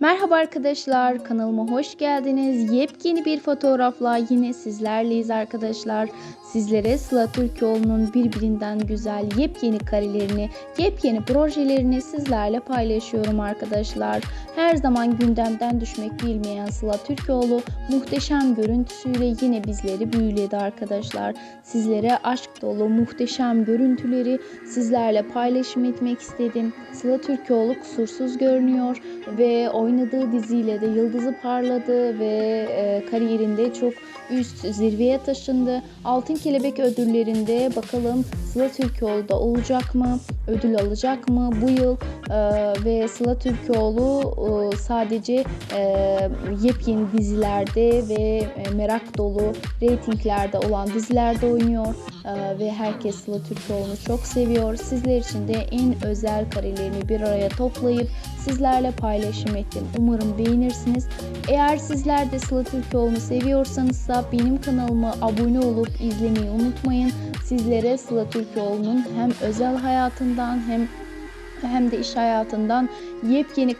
Merhaba arkadaşlar, kanalıma hoş geldiniz. Yepyeni bir fotoğrafla yine sizlerleyiz arkadaşlar. Sizlere Sıla Türkoğlu'nun birbirinden güzel yepyeni karelerini, yepyeni projelerini sizlerle paylaşıyorum arkadaşlar. Her zaman gündemden düşmek bilmeyen Sıla Türkoğlu muhteşem görüntüsüyle yine bizleri büyüledi arkadaşlar. Sizlere aşk dolu muhteşem görüntüleri sizlerle paylaşım etmek istedim. Sıla Türkoğlu kusursuz görünüyor ve oynadığı diziyle de yıldızı parladı ve e, kariyerinde çok üst zirveye taşındı. Altın Kelebek ödüllerinde bakalım Sıla Türkoğlu da olacak mı? Ödül alacak mı bu yıl? E, ve Sıla Türkoğlu e, sadece e, yepyeni dizilerde ve e, merak dolu reytinglerde olan dizilerde oynuyor E, ve herkes Sıla Türkoğlu'nu çok seviyor. Sizler için de en özel karelerini bir araya toplayıp sizlerle paylaşım ettim. Umarım beğenirsiniz. Eğer sizler de Sıla Türkoğlu'nu seviyorsanız da benim kanalıma abone olup izlemeyi unutmayın. Sizlere Sıla Türkoğlu'nun hem özel hayatından hem hem de iş hayatından yepyeni